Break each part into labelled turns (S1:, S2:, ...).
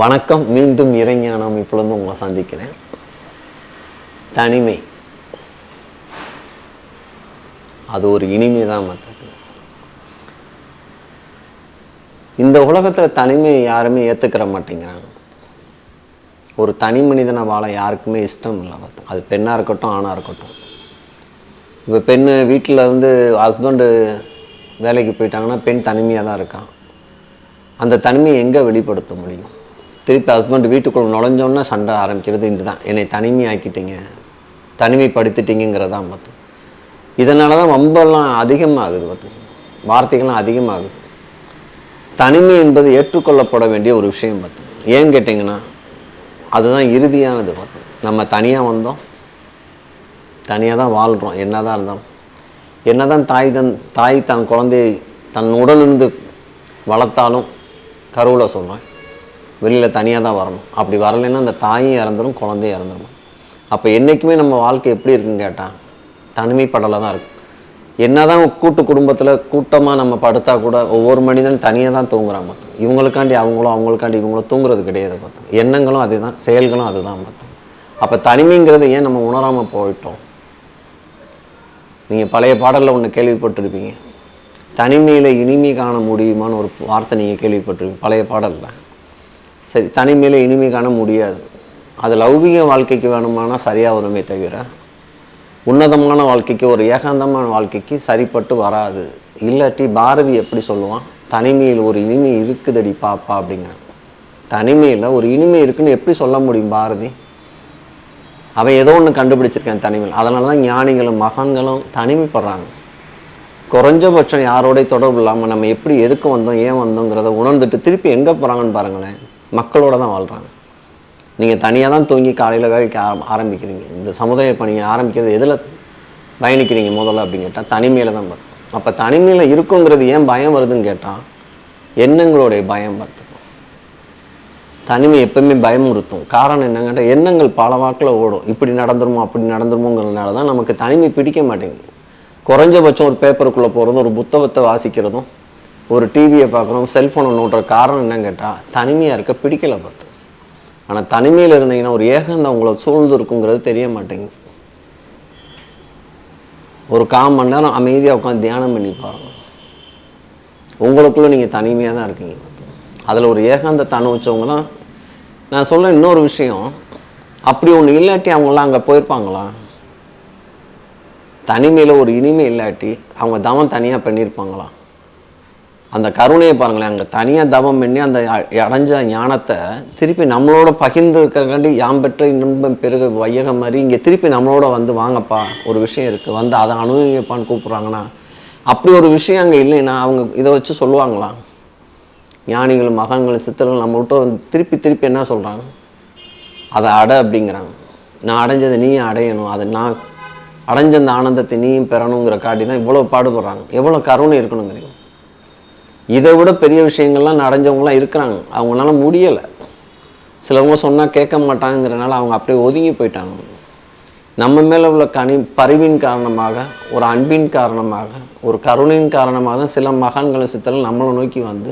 S1: வணக்கம் மீண்டும் இறைஞானம் இப்பொழுது உங்களை சந்திக்கிறேன். தனிமை. அது ஒரு இனிமை தான் மற்றது. இந்த உலகத்தில் தனிமையை யாருமே ஏற்றுக்கிற மாட்டேங்கிறாங்க. ஒரு தனி மனிதனை வாழ யாருக்குமே இஷ்டம் இல்லை பார்த்து அது பெண்ணாக இருக்கட்டும் ஆணாக இருக்கட்டும். இப்போ பெண் வீட்டில் வந்து ஹஸ்பண்டு வேலைக்கு போயிட்டாங்கன்னா பெண் தனிமையாக தான் இருக்கான். அந்த தனிமையை எங்கே வெளிப்படுத்த முடியும்? திருப்பி ஹஸ்பண்ட் வீட்டுக்குள்ள நுழைஞ்சோன்னா சண்டை ஆரம்பிக்கிறது இதுதான். என்னை தனிமையாக்கிட்டீங்க தனிமைப்படுத்திட்டீங்கிறதான் பார்த்து இதனால தான் வம்பெல்லாம் அதிகமாகுது பார்த்து வார்த்தைகள்லாம் அதிகமாகுது. தனிமை என்பது ஏற்றுக்கொள்ளப்பட வேண்டிய ஒரு விஷயம் பார்த்து ஏன்னு கேட்டிங்கன்னா அதுதான் இறுதியானது பார்த்து நம்ம தனியாக வந்தோம் தனியாக தான் வாழ்கிறோம் என்ன தான் இருந்தாலும். என்ன தான் தாய் தன் தாய் தன் குழந்தையை தன் உடலிருந்து வளர்த்தாலும் கருவில் சொல்கிறேன் வெளியில் தனியாக தான் வரணும். அப்படி வரலைன்னா அந்த தாயும் இறந்துடும் குழந்தையும் இறந்துடும் அப்போ என்றைக்குமே நம்ம வாழ்க்கை எப்படி இருக்குன்னு கேட்டால் தனிமைப்படலை தான் இருக்கும் என்னதான் கூட்டு குடும்பத்தில் கூட்டமாக நம்ம படுத்தா கூட ஒவ்வொரு மனிதனும் தனியாக தான் தூங்குறாங்க பார்த்தோம் இவங்களுக்காண்டி அவங்களும் அவங்களுக்காண்டி இவங்களும் தூங்குறது கிடையாது பார்த்தோம் எண்ணங்களும் அதுதான் செயல்களும் அதுதான் பார்த்தோம் அப்போ தனிமைங்கிறது ஏன் நம்ம உணராமல் போயிட்டோம்? நீங்கள் பழைய பாடலில் ஒன்று கேள்விப்பட்டிருப்பீங்க. தனிமையில் இனிமை காண முடியுமான்னு ஒரு வார்த்தை நீங்கள் கேள்விப்பட்டிருப்பீங்க பழைய பாடலில். சரி தனிமையில் இனிமை காண முடியாது. அது லௌகிக வாழ்க்கைக்கு வேணுமானா சரியாக வருமே தவிர உன்னதமான வாழ்க்கைக்கு ஒரு ஏகாந்தமான வாழ்க்கைக்கு சரிப்பட்டு வராது. இல்லாட்டி பாரதி எப்படி சொல்லுவான்? தனிமையில் ஒரு இனிமை இருக்குதடி பாப்பா அப்படிங்கிறான். தனிமையில் ஒரு இனிமை இருக்குன்னு எப்படி சொல்ல முடியும் பாரதி? அவன் ஏதோ ஒன்று கண்டுபிடிச்சிருக்கான் தனிமையில் அதனால தான் ஞானிகளும் மகான்களும் தனிமைப்படுறாங்க. குறைஞ்சபட்சம் யாரோடைய தொடர்பு இல்லாமல் நம்ம எப்படி எதுக்கு வந்தோம் ஏன் வந்தோங்கிறத உணர்ந்துட்டு திருப்பி எங்கே போகிறாங்கன்னு பாருங்களேன். மக்களோட தான் வாழ்கிறாங்க நீங்கள் தனியாக தான் தூங்கி காலையில் வேலைக்கு ஆரம் ஆரம்பிக்கிறீங்க. இந்த சமுதாய பணியை ஆரம்பிக்கிறது எதில் பயணிக்கிறீங்க முதல்ல அப்படின்னு கேட்டால் தனிமையில் தான் பார்த்து அப்போ தனிமையில் இருக்குங்கிறது ஏன் பயம் வருதுன்னு கேட்டால் எண்ணங்களுடைய பயம் பார்த்து தனிமை எப்பவுமே பயமுறுத்தும். காரணம் என்னன்னு கேட்டால் எண்ணங்கள் பல வாக்கில் ஓடும். இப்படி நடந்துருமோ அப்படி நடந்துருமோங்கிறதுனால தான் நமக்கு தனிமை பிடிக்க மாட்டேங்குது. குறைஞ்சபட்சம் ஒரு பேப்பருக்குள்ளே போகிறதும் ஒரு புத்தகத்தை வாசிக்கிறதும் ஒரு டிவியை பார்க்குறோம் செல்ஃபோனை நோட்டுற காரணம் என்னன்னு கேட்டால் தனிமையாக இருக்க பிடிக்கலை பார்த்து. ஆனால் தனிமையில் இருந்தீங்கன்னா ஒரு ஏகந்தம் உங்களை சூழ்ந்து இருக்குங்கிறது தெரிய மாட்டேங்குது. ஒரு கால் மணி நேரம் அமைதியாக உட்காந்து தியானம் பண்ணி பாருங்க. உங்களுக்குள்ளே நீங்கள் தனிமையாக தான் இருக்கீங்க. அதில் ஒரு ஏகாந்தத்தை அனுபவிச்சவங்க தான். நான் சொல்ல இன்னொரு விஷயம் அப்படி ஒன்று இல்லாட்டி அவங்களாம் அங்கே போயிருப்பாங்களா? தனிமையில் ஒரு இனிமை இல்லாட்டி அவங்க தவம் தனியாக பண்ணியிருப்பாங்களா? அந்த கருணையை பாருங்களேன் அங்கே தனியாக தவம் பண்ணி அந்த அ- அடைஞ்ச ஞானத்தை திருப்பி நம்மளோட பகிர்ந்து இருக்கிறக்காண்டி யாம் பெற்ற இன்பம் பெருக வையகம் மாதிரி இங்கே திருப்பி நம்மளோட வந்து வாங்கப்பா ஒரு விஷயம் இருக்குது வந்து அதை அனுபவிப்பான்னு கூப்பிட்றாங்கன்னா அப்படி ஒரு விஷயம் அங்கே இல்லைன்னா அவங்க இதை வச்சு சொல்லுவாங்களா? ஞானிகள் மகான்கள் சித்தர்கள் நம்ம வந்து திருப்பி திருப்பி என்ன சொல்கிறாங்க அதை அட அப்படிங்கிறாங்க. நான் அடைஞ்சதை நீயும் அடையணும். அதை நான் அடைஞ்ச அந்த ஆனந்தத்தை நீயும் பெறணுங்கிற காட்டி தான் இவ்வளோ பாடுபடுறாங்க. எவ்வளோ கருணை இருக்கணுங்கிறீங்க. இதை விட பெரிய விஷயங்கள்லாம் அடைஞ்சவங்களாம் இருக்கிறாங்க. அவங்களால முடியலை. சிலவங்க சொன்னால் கேட்க மாட்டாங்கிறனால அவங்க அப்படியே ஒதுங்கி போயிட்டாங்க. நம்ம மேலே உள்ள கனி பரிவின் காரணமாக ஒரு அன்பின் காரணமாக ஒரு கருணையின் காரணமாக தான் சில மகான்களும் சித்தர்கள் நம்மளை நோக்கி வந்து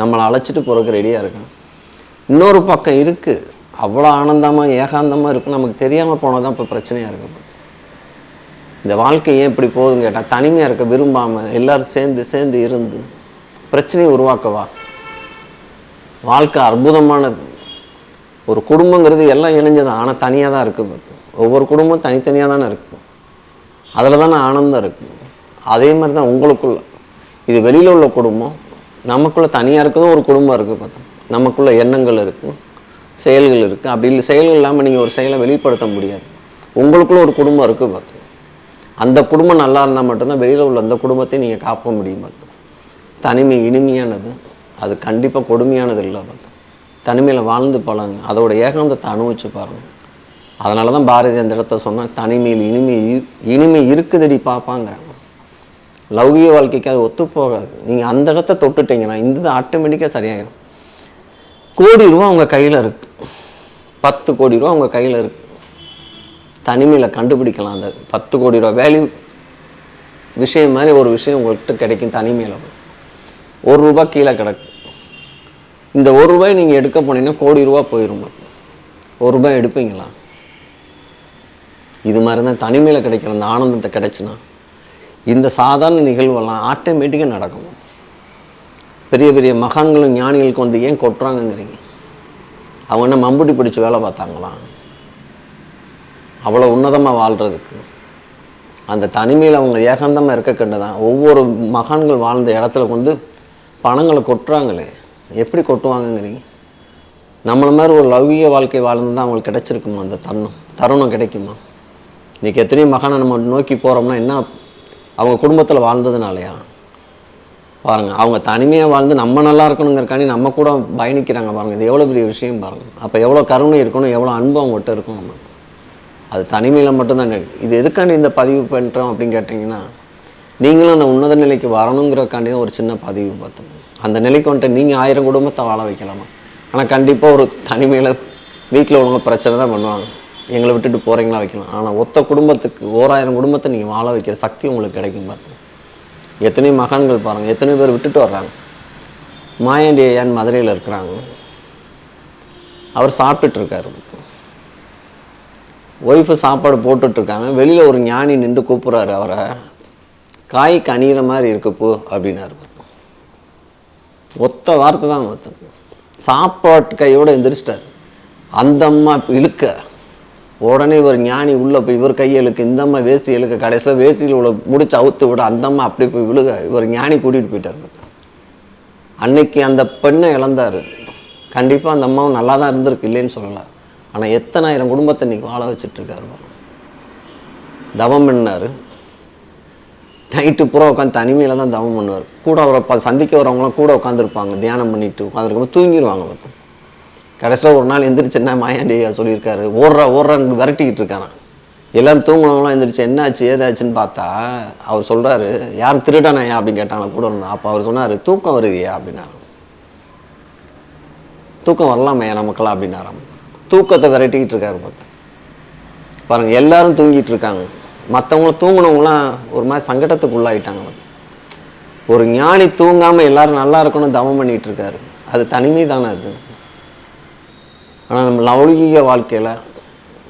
S1: நம்மளை அழைச்சிட்டு போகிறதுக்கு ரெடியாக இருக்கான் இன்னொரு பக்கம் இருக்குது அவ்வளோ ஆனந்தமாக ஏகாந்தமாக இருக்கும் நமக்கு தெரியாமல் போனால் தான் இப்போ பிரச்சனையாக இருக்கும் இந்த வாழ்க்கை ஏன் இப்படி போகுதுன்னு கேட்டால் தனிமையாக இருக்க விரும்பாமல் எல்லாரும் சேர்ந்து சேர்ந்து இருந்து பிரச்சனையை உருவாக்கவா? வாழ்க்கை அற்புதமானது. ஒரு குடும்பங்கிறது எல்லாம் இணைஞ்சது. ஆனால் தனியாக தான் இருக்குது பார்த்து. ஒவ்வொரு குடும்பம் தனித்தனியாக தானே இருக்கும் அதில் தானே ஆனந்தம் இருக்கும் அதே மாதிரி தான் உங்களுக்குள்ள. இது வெளியில் உள்ள குடும்பம். நமக்குள்ள தனியாக இருக்கிறதும் ஒரு குடும்பம் இருக்குது பார்த்தோம் நமக்குள்ள எண்ணங்கள் இருக்குது செயல்கள் இருக்குது அப்படி இல்லை செயல்கள் இல்லாமல் நீங்கள் ஒரு செயலை வெளிப்படுத்த முடியாது. உங்களுக்குள்ள ஒரு குடும்பம் இருக்குது பார்த்து. அந்த குடும்பம் நல்லா இருந்தால் மட்டும்தான் வெளியில் உள்ள அந்த குடும்பத்தை நீங்கள் காப்பாற்ற முடியும் பார்த்து. தனிமை இனிமையானது அது கண்டிப்பாக கொடுமையானது இல்லை பார்த்து தனிமையில் வாழ்ந்து பழங்க அதோட ஏகாந்தத்தை அனுபவிச்சு பாருங்க. அதனால தான் பாரதி அந்த இடத்த சொன்னா தனிமையில் இனிமை இனிமை இருக்குதடி பார்ப்பாங்கிறாங்க லௌகிக வாழ்க்கைக்கு அது ஒத்து போகாது. நீங்கள் அந்த இடத்த தொட்டுட்டீங்கன்னா இந்த ஆட்டோமேட்டிக்காக சரியாயிடும் கோடி ரூபா உங்கள் கையில் இருக்கு. பத்து கோடி ரூபா உங்கள் கையில் இருக்கு. தனிமையில் கண்டுபிடிக்கலாம் அந்த பத்து கோடி ரூபா. வேல்யூ விஷயம் மாதிரி ஒரு விஷயம் உங்கள்கிட்ட கிடைக்கும் தனிமையில். ஒரு ரூபாய் கீழே கிடக்கு. இந்த ஒரு ரூபாய் நீங்கள் எடுக்க போனீங்கன்னா கோடி ரூபா போயிடும் ஒரு ரூபாய் எடுப்பீங்களா? இது மாதிரி தான் தனிமையில் கிடைக்கிற அந்த ஆனந்தத்தை கிடைச்சுன்னா இந்த சாதாரண நிகழ்வெல்லாம் ஆட்டோமேட்டிக்காக நடக்கும். பெரிய பெரிய மகான்களும் ஞானிகளுக்கு வந்து ஏன் கொட்டுறாங்கங்கிறீங்க? அவங்க என்ன மம்புட்டி பிடிச்சி வேலை பார்த்தாங்களா? அவ்வளோ உன்னதமாக வாழ்கிறதுக்கு அந்த தனிமையில் அவங்க ஏகாந்தமாக இருக்க கண்டு தான் ஒவ்வொரு மகான்கள் வாழ்ந்த இடத்துல வந்து பணங்களை கொட்டுறாங்களே. எப்படி கொட்டுவாங்கங்கிறீங்க? நம்மளை மாதிரி ஒரு லௌகிக வாழ்க்கை வாழ்ந்து தான் அவங்களுக்கு கிடைச்சிருக்குமா அந்த தருணம்? தருணம் கிடைக்குமா? இன்றைக்கி எத்தனையோ மகானை நம்ம நோக்கி போகிறோம்னா என்ன? அவங்க குடும்பத்தில் வாழ்ந்ததுனாலையா? பாருங்கள் அவங்க தனிமையாக வாழ்ந்து நம்ம நல்லா இருக்கணுங்கிறக்காண்டி நம்ம கூட பயணிக்கிறாங்க பாருங்கள் இது எவ்வளோ பெரிய விஷயம் பாருங்கள் அப்போ எவ்வளோ கருணை இருக்கணும் எவ்வளோ அன்பு அவங்ககிட்ட இருக்கும் அது தனிமையில் மட்டும்தான் இது எதுக்காண்டி இந்த பதிவு பண்ணுறோம் அப்படின்னு கேட்டிங்கன்னா நீங்களும் அந்த உன்னத நிலைக்கு வரணுங்கிறக்காண்டி தான் ஒரு சின்ன பதிவு பார்த்தோம். அந்த நிலைக்கு வந்துட்டு நீங்கள் ஆயிரம் குடும்பத்தை வாழ வைக்கலாமா? ஆனால் கண்டிப்பாக ஒரு தனிமையில் வீட்டில் உள்ளவங்க பிரச்சனை தான் பண்ணுவாங்க. எங்களை விட்டுட்டு போகிறீங்களா வைக்கலாம். ஆனால் ஒத்த குடும்பத்துக்கு ஓராயிரம் குடும்பத்தை நீங்கள் வாழ வைக்கிற சக்தி உங்களுக்கு கிடைக்கும் பார்த்தோம் எத்தனையோ மகான்கள் பாருங்கள் எத்தனை பேர் விட்டுட்டு வர்றாங்க. மாயாண்டி ஐயான் மதுரையில் இருக்கிறாங்க. அவர் சாப்பிட்டுட்டு இருக்காரு. ஒய்ஃபு சாப்பாடு போட்டுட்டு இருக்காங்க. வெளியில் ஒரு ஞானி நின்று கூப்பிட்றாரு அவரை. காய் கணிகிற மாதிரி இருக்கப்போ பூ அப்படின்னாரு ஒத்த வார்த்தை தான் ஒருத்தன் சாப்பாட்டு கையோடு எந்திரிச்சிட்டார். அந்த அம்மா இழுக்க. உடனே இவர் ஞானி உள்ளே போய் இவர் கையை இழுக்க இந்த அம்மா வேஷ்டி இழுக்க கடைசியில் வேஸ்டியில் உள்ள முடிச்சு அவுத்து விட அந்த அம்மா அப்படி போய் விழுக. இவர் ஞானி கூட்டிகிட்டு போயிட்டார். அன்னைக்கு அந்த பெண்ணை இழந்தார். கண்டிப்பாக அந்த அம்மாவும் நல்லா தான் இருந்திருக்கு இல்லைன்னு சொல்லலை. ஆனால் எத்தனாயிரம் குடும்பத்தை இன்னைக்கு வாழ வச்சுட்டு இருக்காரு தவம் பண்ணார். நைட்டு பூரா உட்காந்து தனிமையில் தான் தவம் பண்ணுவார். கூட அவரை சந்திக்க வரவங்களாம் கூட உட்காந்துருப்பாங்க தியானம் பண்ணிட்டு உட்காந்துருக்கும் தூங்கிடுவாங்க பார்த்து கடைசியில் ஒரு நாள் எந்திரிச்சு என்ன மாயாண்டியா சொல்லியிருக்காரு? ஓடுறா ஓடுறான்னு விரட்டிக்கிட்டு இருக்காரான் எல்லாரும் தூங்குனவங்களாம் எந்திரிச்சு என்னாச்சு ஏதாச்சுன்னு பார்த்தா அவர் சொல்கிறாரு யார் திருடனையா அப்படின்னு கேட்டாங்க கூட இருந்தா அப்போ அவர் சொன்னார் தூக்கம் வருதியா அப்படின்னாரு தூக்கம் வரலாமையா நமக்கெல்லாம் அப்படின்னாராம். தூக்கத்தை விரட்டிக்கிட்டு இருக்காரு பார்த்து பாருங்கள் எல்லாரும் தூங்கிட்டு இருக்காங்க. மற்றவங்களும் தூங்குனவங்களாம் ஒரு மாதிரி சங்கடத்துக்கு உள்ளாயிட்டாங்க. ஒரு ஞானி தூங்காம எல்லாரும் நல்லா இருக்கணும் தவம் பண்ணிட்டு இருக்காரு அது தனிமை தானே அது. ஆனால் நம்ம லௌகிக வாழ்க்கையில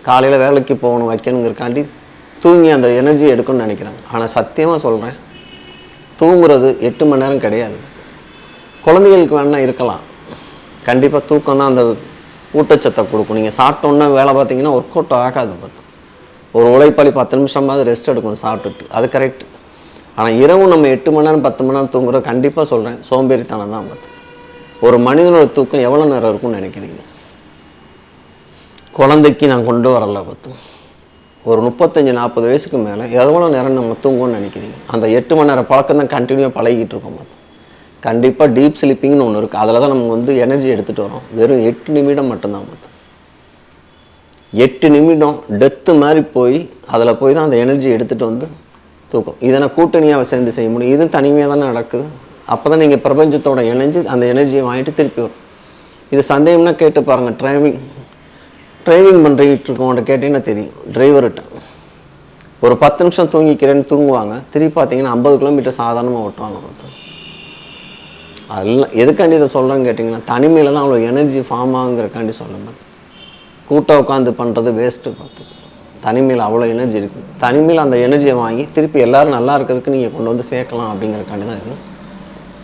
S1: காலையில வேலைக்கு போகணும் வைக்கணுங்கிறக்காண்டி தூங்கி அந்த எனர்ஜி எடுக்கணும்னு நினைக்கிறாங்க ஆனா சத்தியமா சொல்றேன் தூங்குறது எட்டு மணி நேரம் கிடையாது. குழந்தைகளுக்கு வேணா இருக்கலாம். கண்டிப்பா தூக்கம் தான் அந்த ஊட்டச்சத்தை கொடுக்கும். நீங்க சாப்பிட்டோன்னா வேலை பார்த்தீங்கன்னா ஒர்க் அவுட் ஆகாது பார்த்து. ஒரு உழைப்பாளி பத்து நிமிஷமாவது ரெஸ்ட் எடுக்கணும் சாப்பிட்டுட்டு. அது கரெக்ட் ஆனால் இரவு நம்ம எட்டு மணி நேரம் பத்து மணி நேரம் தூங்குறது கண்டிப்பாக சொல்கிறேன் சோம்பேறித்தனம் தான் பார்த்து ஒரு மனிதனோட தூக்கம் எவ்வளோ நேரம் இருக்கும்னு நினைக்கிறீங்க? குழந்தைக்கு நான் கொண்டு வரல பார்த்து ஒரு முப்பத்தஞ்சு நாற்பது வயசுக்கு மேலே எவ்வளோ நேரம் நம்ம தூங்குவோம்னு நினைக்கிறீங்க? அந்த எட்டு மணி நேரம் பழக்கம் தான் கண்டினியூவாக பழகிட்டு இருக்கோம் பார்த்து கண்டிப்பாக டீப் ஸ்லீப்பிங்னு ஒன்று இருக்குது அதில் தான் நம்ம வந்து எனர்ஜி எடுத்துகிட்டு வரோம். வெறும் எட்டு நிமிடம் மட்டும்தான் பார்த்து எட்டு நிமிடம் டெத்து மாதிரி போய் அதில் போய் தான் அந்த எனர்ஜி எடுத்துகிட்டு வந்து தூக்கம். இதை நான் கூட்டணியாக சேர்ந்து செய்ய முடியும். இதுவும் தனிமையாக தானே நடக்குது. அப்போ தான் நீங்கள் பிரபஞ்சத்தோட இணைஞ்சு அந்த எனர்ஜியை வாங்கிட்டு திருப்பி வரும். இது சந்தேகம்னா கேட்டு பாருங்கள் டிரைவிங் டிரைவிங் பண்ணிட்டு இருக்கவங்கள்ட்ட கேட்டிங்கன்னா தெரியும். டிரைவர்கிட்ட ஒரு பத்து நிமிஷம் தூங்கிக்கிறேன்னு தூங்குவாங்க. திருப்பி பார்த்தீங்கன்னா ஐம்பது கிலோமீட்டர் சாதாரணமாக ஓட்டுவாங்க ஒருத்தர். அதெல்லாம் எதுக்காண்டி இதை சொல்கிறேன்னு கேட்டிங்கன்னா தனிமையில் தான் அவ்வளோ எனர்ஜி ஃபார்ம் ஆகுங்கிறக்காண்டி சொல்லுங்க கூட்டம் உட்காந்து பண்ணுறது வேஸ்ட்டு பார்த்து. தனிமையில் அவ்வளோ எனர்ஜி இருக்குது தனிமையில் அந்த எனர்ஜியை வாங்கி திருப்பி எல்லோரும் நல்லா இருக்கிறதுக்கு நீங்கள் கொண்டு வந்து சேர்க்கலாம் அப்படிங்கிறக்காண்டி தான் இது.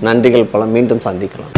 S1: நன்றிகள் பல. மீண்டும் சந்திக்கலாம்.